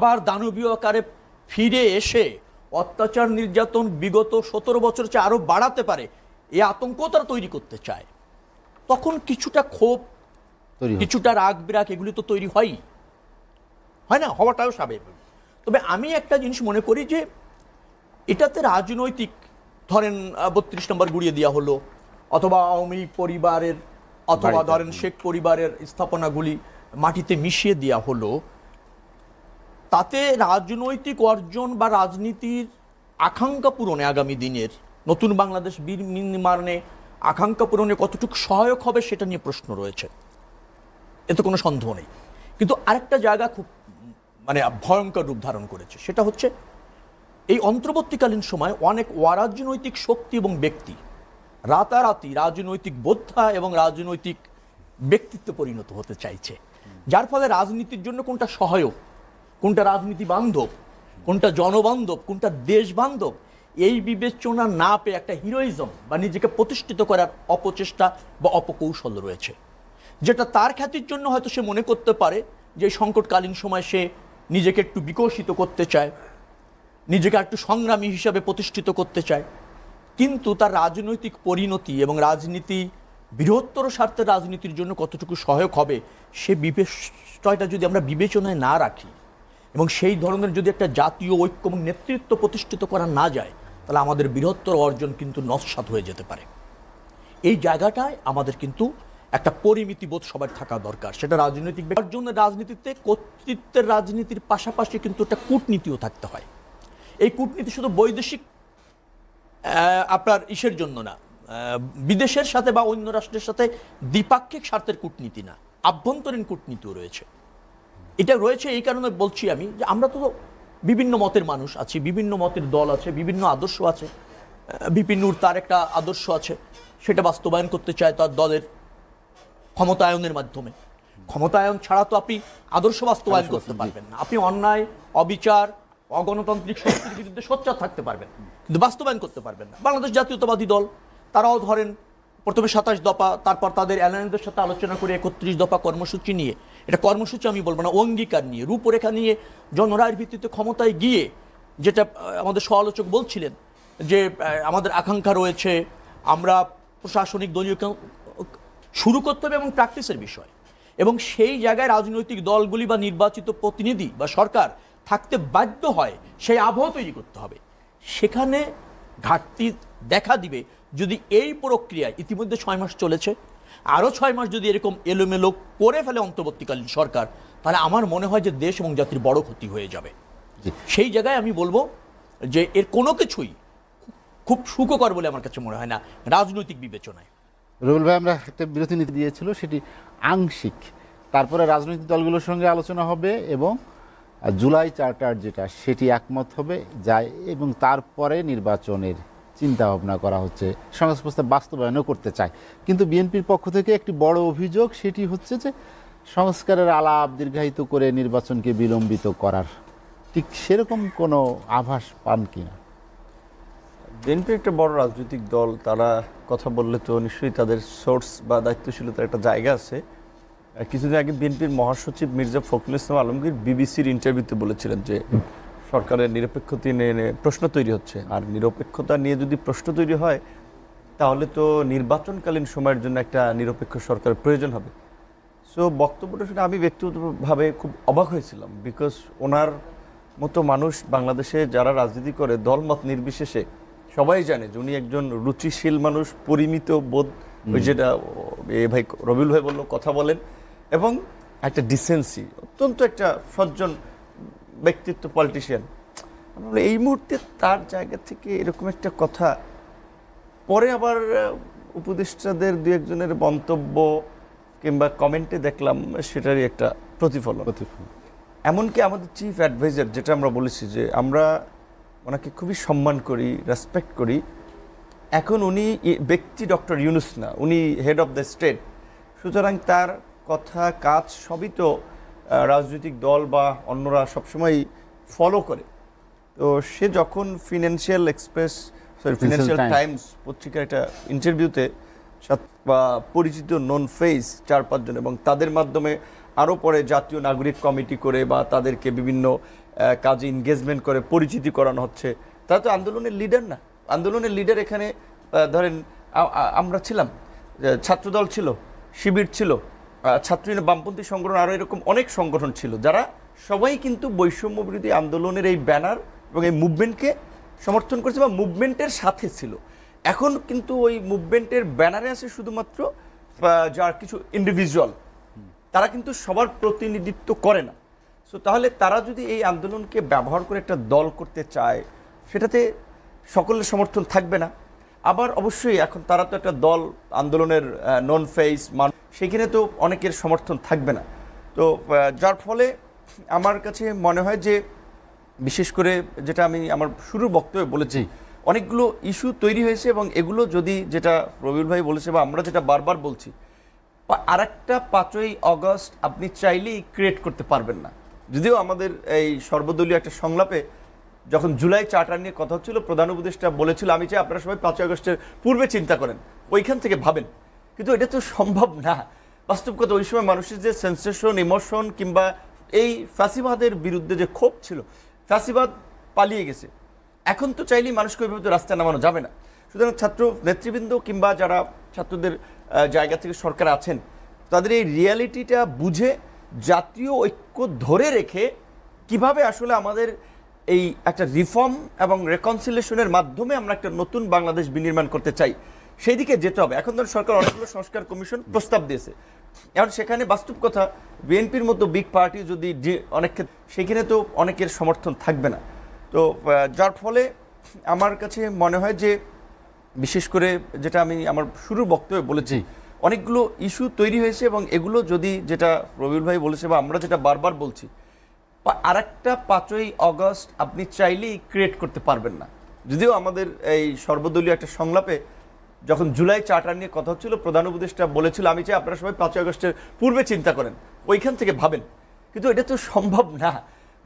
আবার দানবীয় আকারে ফিরে এসে অত্যাচার নির্যাতন বিগত সতেরো বছর চেয়ে আরও বাড়াতে পারে এই আতঙ্ক তারা তৈরি করতে চায়। তখন কিছুটা ক্ষোভ কিছুটা রাগ বিরাগ এগুলি তো তৈরি হয়ই। হয় না? হওয়াটাও স্বাভাবিক। তবে আমি একটা জিনিস মনে করি যে এটাতে রাজনৈতিক ধরেন বত্রিশ নম্বর গুড়িয়ে দেওয়া হলো অথবা আওয়ামী পরিবারের অথবা ধরেন শেখ পরিবারের স্থাপনাগুলি মাটিতে মিশিয়ে দেওয়া হলো তাতে রাজনৈতিক অর্জন বা রাজনীতির আকাঙ্ক্ষা পূরণে আগামী দিনের, নতুন বাংলাদেশ বীর নির্মাণে আকাঙ্ক্ষা পূরণে কতটুকু সহায়ক হবে সেটা নিয়ে প্রশ্ন রয়েছে। এতে কোনো সন্দেহ নেই। কিন্তু আরেকটা জায়গা খুব মানে ভয়ঙ্কর রূপ ধারণ করেছে, সেটা হচ্ছে এই অন্তর্বর্তীকালীন সময় অনেক অরাজনৈতিক শক্তি এবং ব্যক্তি রাতারাতি রাজনৈতিক বোদ্ধা এবং রাজনৈতিক ব্যক্তিত্ব পরিণত হতে চাইছে। যার ফলে রাজনীতির জন্য কোনটা সহায়ক কোনটা রাজনীতি বান্ধব, কোনটা জনবান্ধব, কোনটা দেশ বান্ধব, এই বিবেচনা না পেয়ে একটা হিরোইজম বা নিজেকে প্রতিষ্ঠিত করার অপচেষ্টা বা অপকৌশল রয়েছে। যেটা তার খ্যাতির জন্য হয়তো সে মনে করতে পারে যে সংকটকালীন সময় সে নিজেকে একটু বিকশিত করতে চায়, নিজেকে একটু সংগ্রামী হিসাবে প্রতিষ্ঠিত করতে চায়। কিন্তু তার রাজনৈতিক পরিণতি এবং রাজনীতি, বৃহত্তর স্বার্থের রাজনীতির জন্য কতটুকু সহায়ক হবে, সে বিষয়টা যদি আমরা বিবেচনায় না রাখি এবং সেই ধরনের যদি একটা জাতীয় ঐক্য এবং নেতৃত্ব প্রতিষ্ঠিত করা না যায়, তাহলে আমাদের বৃহত্তর অর্জন কিন্তু নস্বাত হয়ে যেতে পারে। এই জায়গাটায় আমাদের কিন্তু একটা পরিমিতি বোধ সবার থাকা দরকার। সেটা রাজনৈতিক অর্জনের রাজনীতিতে কর্তৃত্বের রাজনীতির পাশাপাশি কিন্তু একটা কূটনীতিও থাকতে হয়। এই কূটনীতি শুধু বৈদেশিক আপনার ইসের জন্য না বিদেশের সাথে বা অন্য রাষ্ট্রের সাথে দ্বিপাক্ষিক স্বার্থের কূটনীতি না, আভ্যন্তরীণ কূটনীতিও রয়েছে। এটা রয়েছে এই কারণে বলছি আমি যে আমরা তো বিভিন্ন মতের মানুষ আছি বিভিন্ন মতের দল আছে বিভিন্ন আদর্শ আছে। আহ, বিপিন নূর তার একটা আদর্শ আছে সেটা বাস্তবায়ন করতে চায় তার দলের ক্ষমতায়নের মাধ্যমে। ক্ষমতায়ন ছাড়া তো আপনি আদর্শ বাস্তবায়ন করতে পারবেন না। আপনি অন্যায় অবিচার অগণতান্ত্রিক শক্তির বিরুদ্ধে সোচ্চার থাকতে পারবেন কিন্তু বাস্তবায়ন করতে পারবেন না। বাংলাদেশ জাতীয়তাবাদী দল তারাও ধরেন প্রথমে সাতাশ দফা তারপর তাদের অ্যালায়েন্সদের সাথে আলোচনা করে একত্রিশ দফা কর্মসূচি নিয়ে এটা কর্মসূচি আমি বলব না, অঙ্গীকার নিয়ে, রূপরেখা নিয়ে জনরায়ের ভিত্তিতে ক্ষমতায় গিয়ে যেটা আমাদের সমালোচক বলছিলেন যে আমাদের আকাঙ্ক্ষা রয়েছে, আমরা প্রশাসনিক দলীয় শুরু করতে হবে এবং প্র্যাকটিসের বিষয়। এবং সেই জায়গায় রাজনৈতিক দলগুলি বা নির্বাচিত প্রতিনিধি বা সরকার থাকতে বাধ্য হয়, সেই আবহাওয়া তৈরি করতে হবে। সেখানে ঘাটতি দেখা দিবে যদি এই প্রক্রিয়ায়, ইতিমধ্যে ছয় মাস চলেছে আরও ছয় মাস যদি এরকম এলোমেলো করে ফেলে অন্তর্বর্তীকালীন সরকার তাহলে আমার মনে হয় যে দেশ এবং জাতির বড় ক্ষতি হয়ে যাবে। সেই জায়গায় আমি বলব যে এর কোনো কিছুই খুব সুখকর বলে আমার কাছে মনে হয় না রাজনৈতিক বিবেচনায়। রবিউল ভাই আমরা একটা বিরতি নীতি দিয়েছিল সেটি আংশিক। তারপরে রাজনৈতিক দলগুলোর সঙ্গে আলোচনা হবে এবং জুলাই চার্টার যেটা সেটি একমত হবে যায় এবং তারপরে নির্বাচনের চিন্তা ভাবনা করা হচ্ছে সংস্কার প্রস্তাব বাস্তবায়নও করতে চায়। কিন্তু বিএনপির পক্ষ থেকে একটি বড় অভিযোগ, সেটি হচ্ছে যে সংস্কারের আলাপ দীর্ঘায়িত করে নির্বাচনকে বিলম্বিত করার। ঠিক সেরকম কোনো আভাস পান কিনা? বিএনপি একটা বড় রাজনৈতিক দল, তারা কথা বললে তো নিশ্চয়ই তাদের সোর্স বা দায়িত্বশীলতার একটা জায়গা আছে। কিছুদিন আগে বিএনপির মহাসচিব মির্জা ফখরুল ইসলাম আলমগীর বিবিসির ইন্টারভিউতে বলেছিলেন যে সরকারের নিরপেক্ষতা নিয়ে প্রশ্ন তৈরি হচ্ছে। আর নিরপেক্ষতা নিয়ে যদি প্রশ্ন তৈরি হয় তাহলে তো নির্বাচনকালীন সময়ের জন্য একটা নিরপেক্ষ সরকারের প্রয়োজন হবে। সো বক্তব্যটা শুনে আমি ব্যক্তিগতভাবে খুব অবাক হয়েছিলাম বিকজ ওনার মতো মানুষ বাংলাদেশে যারা রাজনীতি করে দলমত নির্বিশেষে সবাই জানে যে উনি একজন রুচিশীল মানুষ পরিমিত বোধ ওই যেটা এ ভাই রবিউল ভাই বলল কথা বলেন। এবং একটা ডিসেন্সি অত্যন্ত একটা সজ্জন ব্যক্তিত্ব পলিটিশিয়ান এই মুহূর্তে তার জায়গা থেকে এরকম একটা কথা। পরে আবার উপদেষ্টাদের দু একজনের মন্তব্য কিংবা কমেন্টে দেখলাম সেটারই একটা প্রতিফলন। প্রতিফলন। এমনকি আমাদের চিফ অ্যাডভাইজার যেটা আমরা বলেছি যে আমরা ওনাকে খুবই সম্মান করি রেসপেক্ট করি। এখন উনি ব্যক্তি ডক্টর ইউনুস না উনি হেড অফ দ্য স্টেট সুতরাং তার কথা কাজ সবই তো রাজনৈতিক দল বা অন্যরা সবসময় ফলো করে। তো সে যখন Financial Express sorry Financial Times পত্রিকার একটা ইন্টারভিউতে বা পরিচিত নন ফেস চার পাঁচজন এবং তাদের মাধ্যমে আরও পরে জাতীয় নাগরিক কমিটি করে বা তাদেরকে বিভিন্ন কাজে এনগেজমেন্ট করে পরিচিতি করানো হচ্ছে। তারা তো আন্দোলনের লিডার না। আন্দোলনের লিডার এখানে ধরেন আমরা ছিলাম। ছাত্রদল ছিল শিবির ছিল ছাত্র বামপন্থী সংগঠন আরও এরকম অনেক সংগঠন ছিল যারা সবাই কিন্তু বৈষম্য বিরোধী আন্দোলনের এই ব্যানার এবং এই মুভমেন্টকে সমর্থন করেছে বা মুভমেন্টের সাথে ছিল। এখন কিন্তু ওই মুভমেন্টের ব্যানারে আছে শুধুমাত্র যার কিছু ইন্ডিভিজুয়াল তারা কিন্তু সবার প্রতিনিধিত্ব করে না। সো তাহলে তারা যদি এই আন্দোলনকে ব্যবহার করে একটা দল করতে চায়, সেটাতে সকলের সমর্থন থাকবে না। আবার অবশ্যই এখন তারা তো একটা দল, আন্দোলনের নন ফেস মান সেখানে তো অনেকের সমর্থন থাকবে না। তো যার ফলে আমার কাছে মনে হয় যে বিশেষ করে যেটা আমি আমার শুরুর বক্তব্যে বলেছি অনেকগুলো ইস্যু তৈরি হয়েছে এবং এগুলো যদি যেটা রবিউল ভাই বলেছে বা আমরা যেটা বারবার বলছি আর একটা পাঁচই অগস্ট আপনি চাইলেই ক্রিয়েট করতে পারবেন না। যদিও আমাদের এই সর্বদলীয় একটা সংলাপে যখন জুলাই চার্টার নিয়ে কথা হচ্ছিল প্রধান উপদেষ্টা বলেছিল আমি চাই আপনারা সবাই পাঁচই আগস্টের পূর্বে চিন্তা করেন ওইখান থেকে ভাবেন। কিন্তু এটা তো সম্ভব না। বাস্তব কথা ওই সময় মানুষের যে সেন্সেশন, ইমোশন কিংবা এই ফ্যাসিবাদের বিরুদ্ধে যে ক্ষোভ ছিল, ফ্যাসিবাদ পালিয়ে গেছে। এখন তো চাইলেই মানুষকে ওইভাবে তো রাস্তায় নামানো যাবে না। সুতরাং ছাত্র নেতৃবৃন্দ কিংবা যারা ছাত্রদের জায়গা থেকে সরকার আছেন, তাদের এই রিয়ালিটিটা বুঝে জাতীয় ঐক্য ধরে রেখে কীভাবে আসলে আমাদের এই একটা রিফর্ম এবং রেকনসিলেশনের মাধ্যমে আমরা একটা নতুন বাংলাদেশ বিনির্মাণ করতে চাই সেই দিকে যেতে হবে। এখন ধরুন সরকার অনেকগুলো সংস্কার কমিশন প্রস্তাব দিয়েছে। এখন সেখানে বাস্তব কথা বিএনপির মতো বিগ পার্টি যদি যে- অনেক ক্ষেত্রে সেখানে তো অনেকের সমর্থন থাকবে না। তো যার ফলে আমার কাছে মনে হয় যে বিশেষ করে যেটা আমি আমার শুরুর বক্তব্যে বলেছি অনেকগুলো ইস্যু তৈরি হয়েছে এবং এগুলো যদি যেটা রবিউল ভাই বলেছে বা আমরা যেটা বারবার বলছি আর একটা পাঁচই অগস্ট আপনি চাইলেই ক্রিয়েট করতে পারবেন না। যদিও আমাদের এই সর্বদলীয় একটা সংলাপে যখন জুলাই চার্টার নিয়ে কথা হচ্ছিল, প্রধান উপদেষ্টা বলেছিল, আমি চাই আপনারা সবাই পাঁচই আগস্টের পূর্বে চিন্তা করেন। ওইখান থেকে ভাবেন। কিন্তু এটা তো সম্ভব না।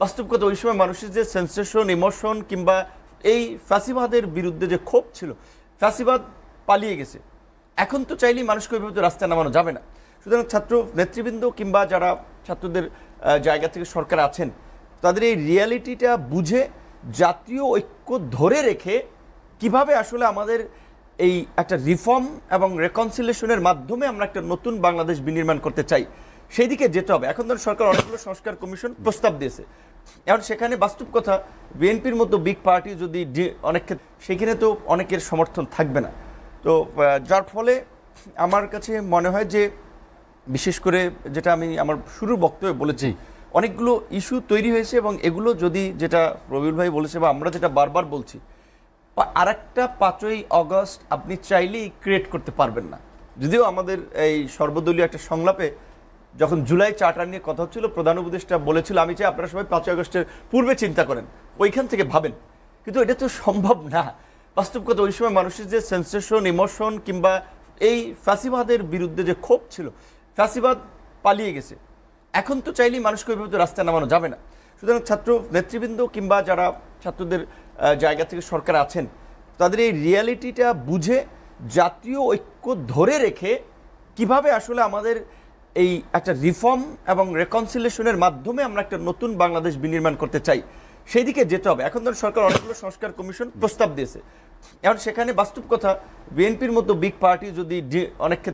বাস্তব কথা ওই সময় মানুষের যে সেন্সেশন, ইমোশন কিংবা এই ফ্যাসিবাদের বিরুদ্ধে যে ক্ষোভ ছিল, ফ্যাসিবাদ পালিয়ে গেছে। এখন তো চাইলেই মানুষকে ওইভাবে তো রাস্তায় নামানো যাবে না। সুতরাং ছাত্র নেতৃবৃন্দ কিংবা যারা ছাত্রদের জায়গা থেকে সরকার আছেন, তাদের এই রিয়ালিটিটা বুঝে জাতীয় ঐক্য ধরে রেখে কীভাবে আসলে আমাদের এই একটা রিফর্ম এবং রেকনসিলেশনের মাধ্যমে আমরা একটা নতুন বাংলাদেশ বিনির্মাণ করতে চাই। সেই দিকে যেতে হবে। এখন ধরুন সরকার অনেকগুলো সংস্কার কমিশন প্রস্তাব দিয়েছে। এখন সেখানে বাস্তব কথা, বিএনপির মতো বিগ পার্টি যদি অনেক সেখানে তো অনেকের সমর্থন থাকবে না। তো যার ফলে আমার কাছে মনে হয় যে, বিশেষ করে যেটা আমি আমার শুরুর বক্তব্যে বলেছি, অনেকগুলো ইস্যু তৈরি হয়েছে এবং এগুলো যদি যেটা রবিউল ভাই বলেছে বা আমরা যেটা বারবার বলছি আর একটা পাঁচই অগস্ট আপনি চাইলেই ক্রিয়েট করতে পারবেন না। যদিও আমাদের এই সর্বদলীয় একটা সংলাপে যখন জুলাই চার্টার নিয়ে কথা হচ্ছিল, প্রধান উপদেষ্টা বলেছিল, আমি চাই আপনারা সবাই পাঁচই আগস্টের পূর্বে চিন্তা করেন, ওইখান থেকে ভাবেন। কিন্তু এটা তো সম্ভব না। বাস্তব কথা, ওই সময় মানুষের যে সেন্সেশন ইমোশন কিংবা এই ফ্যাসিবাদের বিরুদ্ধে যে ক্ষোভ ছিল, ফ্যাসিবাদ পালিয়ে গেছে। এখন তো চাইলেই মানুষকে ওইভাবে তো রাস্তায় নামানো যাবে না। সুতরাং ছাত্র নেতৃবৃন্দ কিংবা যারা ছাত্রদের জায়গা থেকে সরকার আছেন, তাদের এই রিয়ালিটিটা বুঝে, জাতীয় ঐক্য ধরে রেখে কীভাবে আসলে আমাদের এই একটা রিফর্ম এবং রেকনসিলেশনের মাধ্যমে আমরা একটা নতুন বাংলাদেশ বিনির্মাণ করতে চাই সেই দিকে যেতে হবে। এখন ধরুন সরকার অনেকগুলো সংস্কার কমিশন প্রস্তাব দিয়েছে। এখন সেখানে বাস্তব কথা, বিএনপির মতো বিগ পার্টি যদি অনেক ক্ষেত্রে